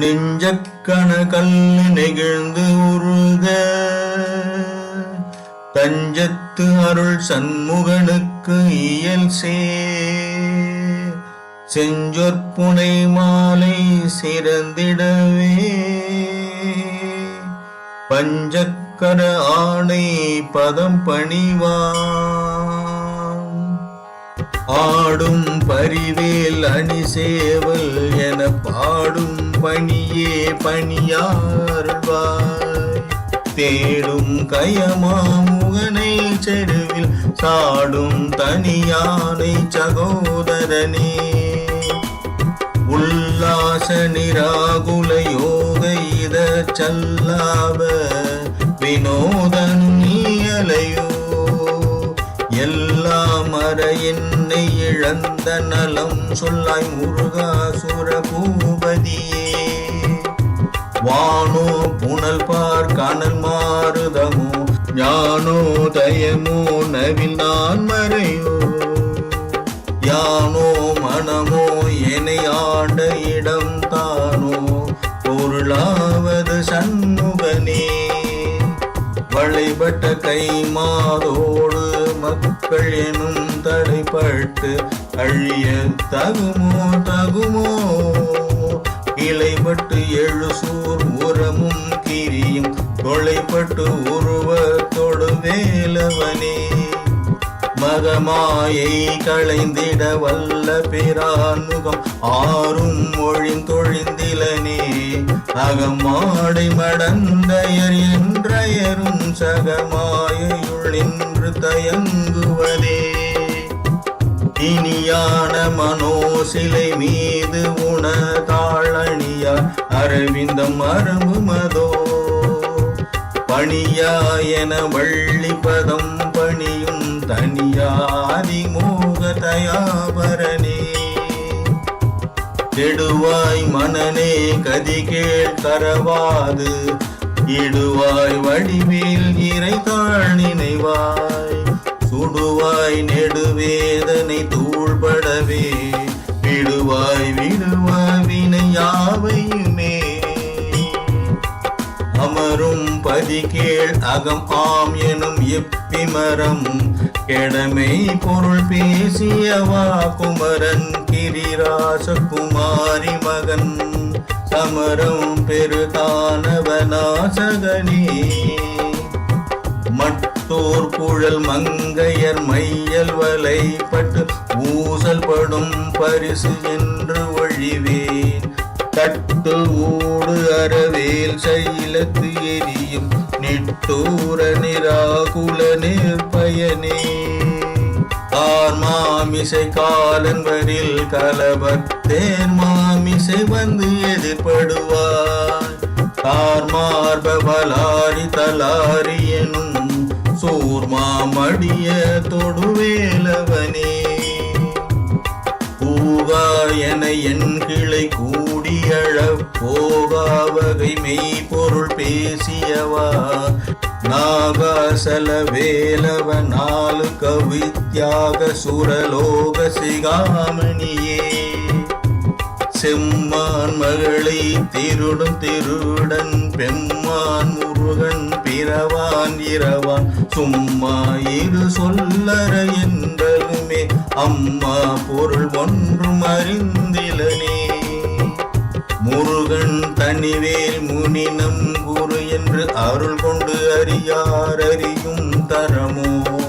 நெஞ்சக்கண கல்லு நெகிழ்ந்து உருக. தஞ்சத்து அருள் சண்முகனுக்கு இயல் சே. செஞ்சொற்புனை மாலை சிறந்திடவே. பஞ்சக்கர ஆணை பதம் பணிவான் ஆடும் பரிவேல் அணி சேவல் என பாடும் பணியே பணியார்வாய் தேடும் கயமாமுகனை செருவில் சாடும் தனியானை சகோதரனே. உல்லாச நிராகுல யோக இத சல்லாவ வினோதன் நீயலையோ. எல்லாம் மற என்னை இழந்த நலம் சொல்லாய் முருகா சுரபூபதியே. வானோ புனல் பார் கனல் மாறுதமோ ஞானோ தயமோ நவில் நான் மறையோ. யானோ மனமோ என்னை ஆண்ட இடம் தானோ பொருளாவது சண்முகனே. வழிபட்ட கை மாதோடு மக்கள் எனும் தடைப்பட்டு அழிய தகுமோ தகுமோ. நிலைப்பட்டு எழு சூர் உரமும் கிரியும். தொலைப்பட்டு உருவத்தோடு வேலவனே. மகமாயை களைந்திட வல்ல பிரான் ஆறும் ஒழிந்தொழிந்திலனே அகமாடை மடந்தையர் என்றயரும் சகமாயையுள் நின்று தயங்குவனே இனியான மனோசிலை மீது உண அரவிந்தம் மரபு மதோ. பணியா என வள்ளி பதம் பணியும் தனியாதி மோக தயாபரனே கெடுவாய் மனநே கதி கேள் கரவாது இடுவாய் வடிவில் இறை தாழ் நினைவாய். சுடுவாய் நெடுவேதனை தூள்படவே விடுவாய் விடுவாய் வினை யாவையுமே. அமரும் பதிகேள் அகம் ஆம் எனும் எப்பிமரம் கெடமை பொருள் பேசியவா குமரன் கிரிராச குமாரி மகன். சமரம் பெருதானவ நாசகனே. மட்டோர் புழல் மங்கையர் மையல் வலைப்பட்டு ஊசல் படும் பரிசு என்று ஒழிவேன். தட்டு ஊடு அறவேல் செயலத்து எரியும் நிட்டூர நிராகுல நிற்பயனே மாமிசை காலன் வரில் மாமிசை வந்து எதிர்படுவார் தார் மார்ப பலாரி தலாரி எனும் சோர்மாமடிய தொடுவேலவனே. பூவாயன என என் கிளை கூடியழ போகா வகை மெய்ப்பொருள் பேசியவா. நாகாசல வேலவ நாலு கவித்யாக சுரலோக சிகாமணியே. செம்மான் மகளை திருடும் திருடன் பெம்மான் முருகன் பிறவான் இரவான். சும்மா இரு சொல்லற என்றலுமே அம்மா பொருள் ஒன்றும் அறிந்திலனே. முருகன் தனிவேல் முனினம் குரு என்று அருள் கொண்டு அறியார் அறியும் தரமோ?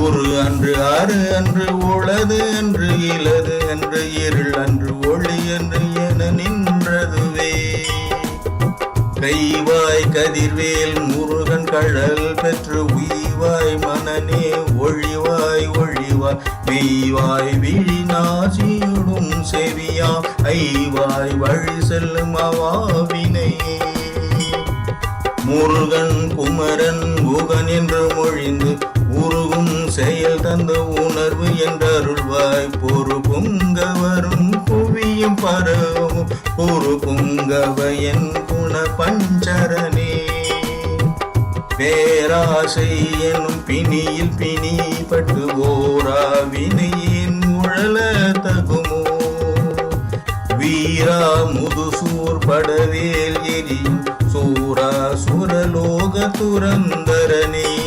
குரு அன்று ஆறு அன்று உளது என்று இலது என்று இருள் அன்று ஒளி என்று என நின்றதுவே. கைவாய் கதிர்வேல் முருகன் கழல் பெற்று உய்வாய் மனநே ஒழிவாய் ஒழிவாய். மெய்வாய் விழி நாசியுடும் செவியா ஐவாய் வழி செல்லும் அவாவினையே முருகன் குமரன் முகன் என்று மொழிந்து செயல் தந்த உணர்வு என்றருள்வாய் பொறு பொங்க வரும் புவியும் பரவும். பொறு பொங்கவயன் குண பஞ்சரனே பேராசை எனும் பிணியில் பிணிப்பட்டு ஓரா வினையின் உழல தகுமோ. வீரா முதுசூர் படவேல் எரியும். சூரா சுரலோக துரந்தரனே.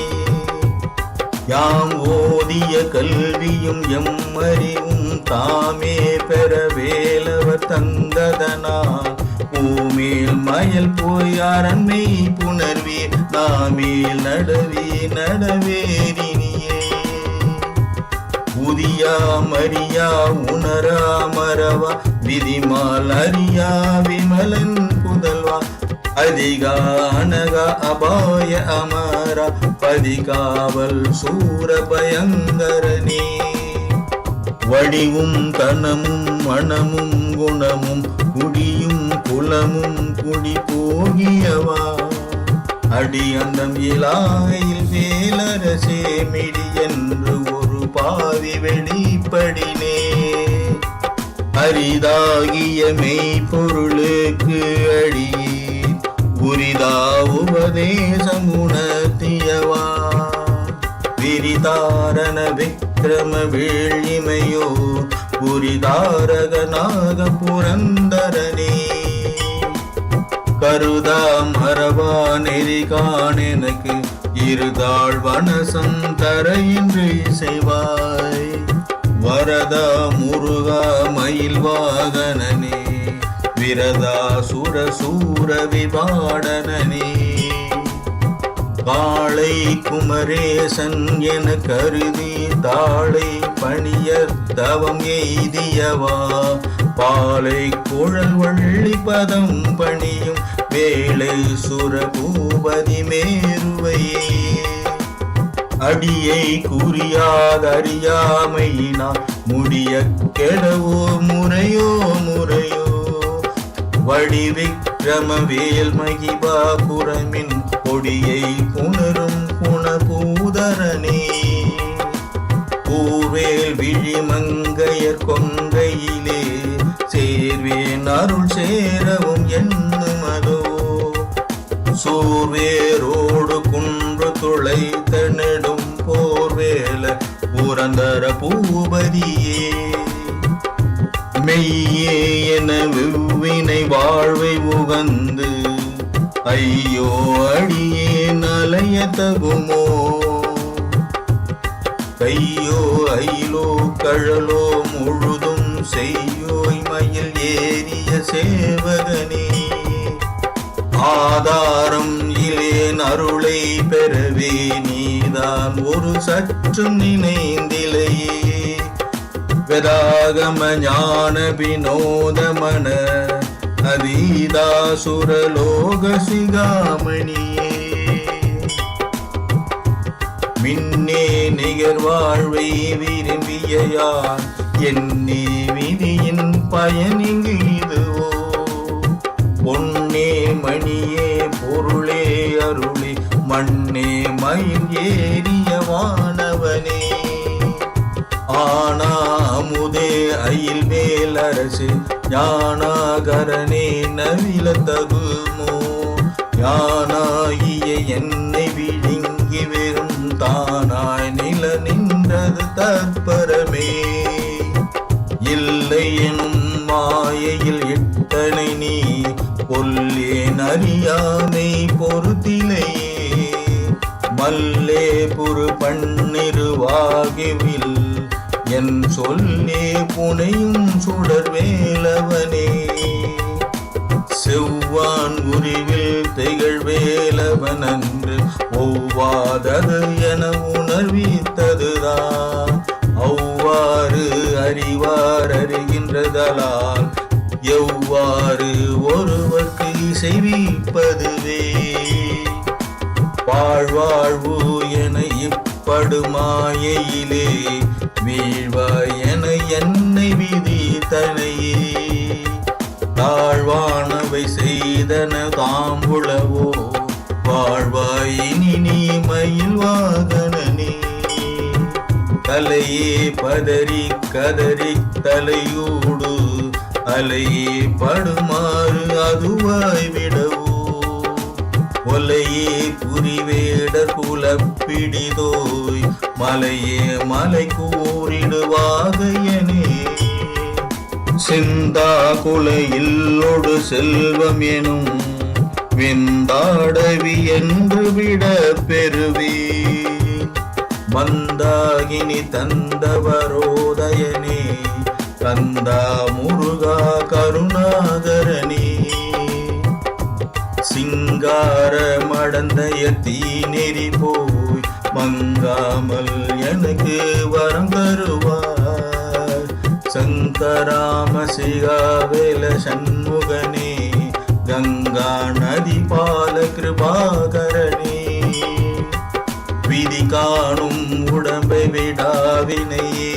யாம் ஓதிய கல்வியும் எம் அறிவும் தாமே பெற வேலவர் தந்ததனால். பூமேல் மயல் போய் அரண்மை புணர்வீர் நாமேல் நடவே நடவேரினியே புதியா மரியா உணரா மரவா விதிமால் அறியா விமலன் அதிகானக அபாய அமர பதிகாவல் சூர பயங்கரனே வடிவும் கனமும் மனமும் குணமும் குடியும் குலமும் குடி போகியவா. அடியந்தம் இலாயில் வேலரசே மிடி என்று ஒரு பாவி வெளிப்படினே. அரிதாகிய மெய்ப்பொருளுக்கு அடியே உரிதா உபதேசம் உணர்த்தியவா விரிதாரண விக்ரம வேள்ளிமையோ? புரிதாரகனாக புரந்தரனே கருதா மரபா நெறி காணெனக்கு இருதாள் வனசந்தர இன்று இசைவாய். வரதா முருகா மயில் வாகனனே விரதா சுர சூர விபாடனனே. காளை குமரேசன் என கருதி தாளை பணியர் தவம் எய்தியவா. பாலை குழல் வள்ளி பதம் பணியும் வேளை சுரபூபதி மேருவையே அடியை குறியாதறியாமையினா முடிய கெடவோ முறையோ முறையோ வடி விக்ரம வேல் மகிபா புறமின் கொடியை புணரும் குணபூதரனே. பூவேல் விழிமங்கையர் கொங்கையிலே சேர்வேன் அருள் சேரவும் என்னுமதோ. சூர்வேரோடு குன்று துளைத்த நெடும் போர்வேல புரந்தர பூபதியே. மெய்யே என வெவ்வினை வாழ்வை உகந்து ஐயோ அடியே நலைய தகுமோ? கையோ ஐலோ கழலோ முழுதும் செய்யோய் மயில் ஏறிய சேவகனே. ஆதாரம் இலேன் அருளை பெறவே நீதான் ஒரு சற்றும் நினைந்திலையே. வேதாகம ஞான வினோதமன அதீதாசுரலோக சிகாமணியே மின்னே நிகர் வாழ்வை விரும்பிய யார் என்னே விதியின் பயனிங்கு இதுவோ? பொன்னே மணியே பொருளே அருளே மண்ணே மயில் ஏறிய வானவனே. ஆனாமுதே அயில் மேல் அரசு ஞானாகரனே நவில தகுமோ யானாகிய என்னை விழுங்கி வெறும் தானாய் நில நின்றது தற்பரமே. இல்லை எனும் மாயையில் எத்தனை நீ கொல்லேன் அறியாமை பொறுத்திலையே மல்லே புரு பன்னிருவாகிவில் என் சொல்லே புனையும் சுடர் வேலவனே. செவ்வான் உருவில் திகழ் வேலவன் அன்று ஒவ்வாதது என உணர்வித்ததுதான். அவ்வாறு அறிவார் அறிகின்றதலால் எவ்வாறு ஒருவர்க்கு செய்விப்பதுவே வாழ்வாழ்வு என இப்படுமாயையிலே வீழ்வாய் என என்னை விதி தனையே. தாழ்வானவை செய்தன தாம்புளவோ வாழ்வாய் இனி நீ மயில் வாகனனே. தலையே பதறி கதறி தலையூடு அலையே படுமாறு அதுவாய் விடவோ. ஒலையே புரிவேடர் குலப்பிடிதோய் மலையே மலை கூ சிந்தா குலையில்லொடு செல்வம் எனும் விந்தாடவி என்று விட பெறுவே. மந்தாகினி தந்தவரோதயனே கந்தா முருகா கருணாகரணி சிங்கார மடந்தய தீ நெறி போய் மங்காமல் எனக்கு வரம் தருவார். சங்கராம சிகாவேல சண்முகனே கங்கா நதி பால கிருபாகரனே. விதி காணும் உடம்பை விடாவினையே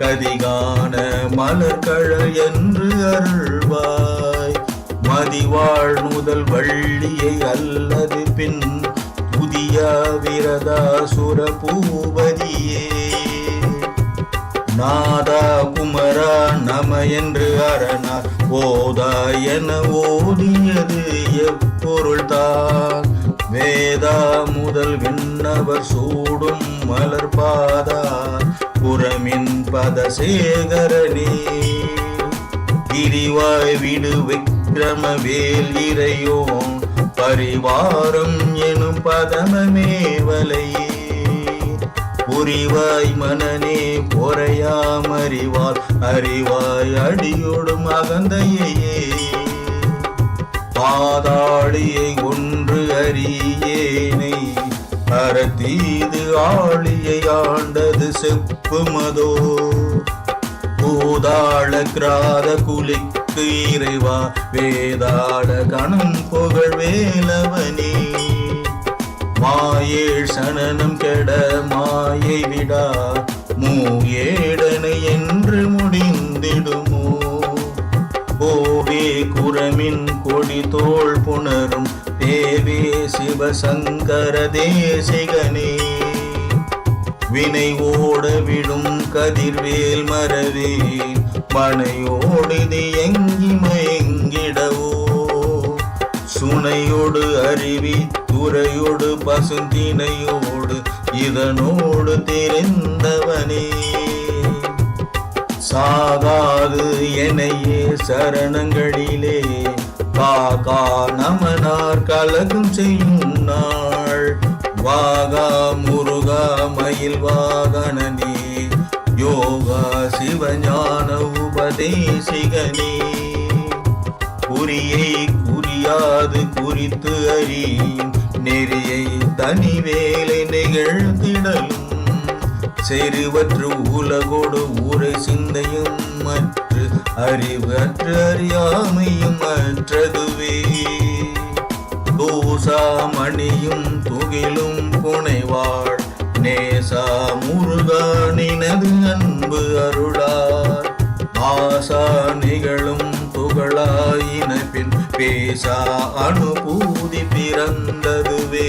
கதிகான மலர்கழல் என்று அருள்வாய். மதிவாழ் முதல் வள்ளியை அல்லது பின் புதிய விரதாசுர பூபதியே நாதா குமரா என்று அரணார். ஓதா என ஓதியது எப்பொருள்தான் வேதா முதல் விண்ணவர் சூடும் மலர் பாதா. புறமின் பதசேகரணி கிரிவாய் விடு விக்ரம வேல் இறையோன். பரிவாரம் எனும் பதமமே வலையே புரிவாய் மனநே பொறையாம் அறிவால் அறிவாய் அடியோடும் அகந்தையே பாதாளியை ஒன்று அறியேனை. அறத்தீது ஆளியை ஆண்டது செப்புமதோ பூதாள கிராத குலிக்கு இறைவா. வேதாள கணம் புகழ் வேலவனே. மாயேழ் சனனம் கெட மாயை விடா. மூயேடனை என்று முடிந்திடுமோ? ஓவே குரமின் கொடி தோல் புணரும் தேவே சிவசங்கர தேசிகனே. வினை ஓட விடும் கதிர்வேல் மரவே மனையோடிது எங்கி மயங்கிடவோ? சுனையோடு அருவி துறையோடு பசுந்தினையோடு இதனோடு தெரிந்தவனே. சாகாது எனையே சரணங்களிலே. காகா நமனார் கலகம் செய்யும் நாள். வாகா முருகா மயில் வாகனனே யோகா சிவஞான உபதேசிகனே. குறியை குறியாது குறித்து அறியும். நெறியை தனி வேலை நிகழ்த்திடலும் செருவற்று உலகோடு ஊரை சிந்தையும் மற்ற அறிவு அற்று அறியாமையும் அற்றதுவே. தூசாமணியும் துகிலும் புனைவாள் நேசா முருகானினது அன்பு அருளார். ஆசா நிகழும் புகழாயின பின் பேசா அனுபூதி பிறந்ததுவே.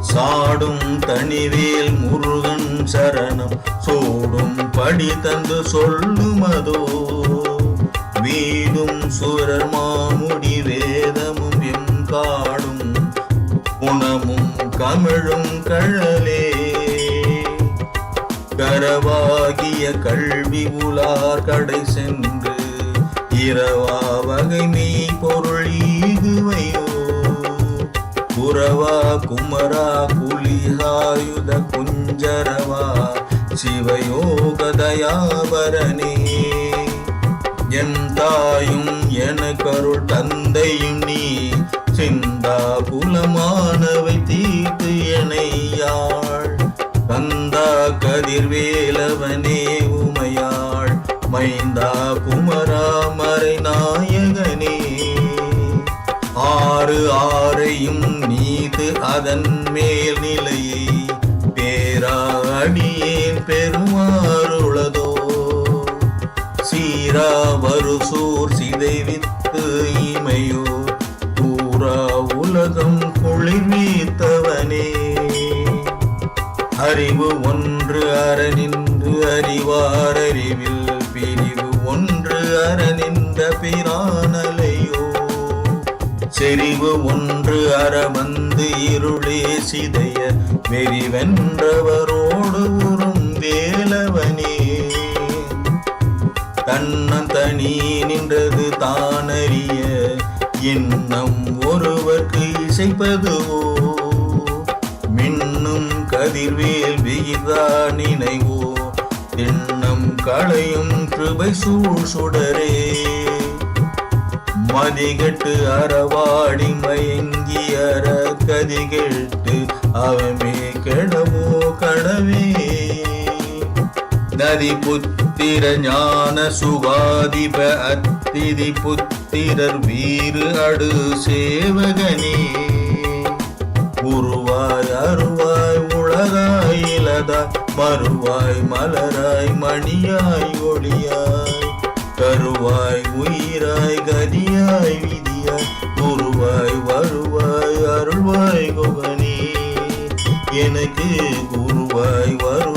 சாடும் தனிவேல் முருகன் சரணம் சோடும் படி தந்து சொல்லுமதோ. வீடும் சுரர் மாமுடி வேதமும் எம் காடும் குணமும் கமிழும் கழலே கரவாகிய கல்வி உலார் கடை சென்று இரவா வகை மெய் பொருள் ஈகுவையோ. புறவா குமரா குலிசாயுத குஞ்சரவா. சிவயோகதயாபரனே என் தாயும் என கருள் தந்தையும் நீ. சிந்தா புலமானவை தீர்த்து எனையாள். கந்தா கதிர்வேலவனே உமையாள். மைந்தா குமரா அதன் மேல் நிலையை பேராணியேன் பெருமாறுளதோ சீரா வருசூர் சிதைவித்து இமையோ தூரா உலகம் குளிர்வீத்தவனே அறிவு ஒன்று அரண் அறிவார் அறிவில் பிரிவு ஒன்று அரண் செறிவு ஒன்று அறவந்து இருளே சிதைய வெறிவென்றவரோடு உறும் வேலவனே. தன்னந்தனி நின்றது தானறிய இன்னம் ஒருவர்க்கு இசைப்பதுவோ? மின்னும் கதிர்வேல் விகிதா நினைவோ? எண்ணம் களையும் கிருபை சூழ் சுடரே. மதிகட்டு அறவாடி மயங்கி அற கதிகெட்டு அவமே கெடவோ கடவே? நதி புத்திர ஞான சுகாதிப அத்திதி புத்திரர் வீறு அடு சேவகனே. உருவாய் அருவாய் உலகாய் இலதாய் மறுவாய் மலராய் மணியாய் ஒளியாய். கருவாய் உயிராய் கதியாய் விதியாய் குருவாய் வருவாய் அருள்வாய் குகனே. எனக்கு குருவாய் வரு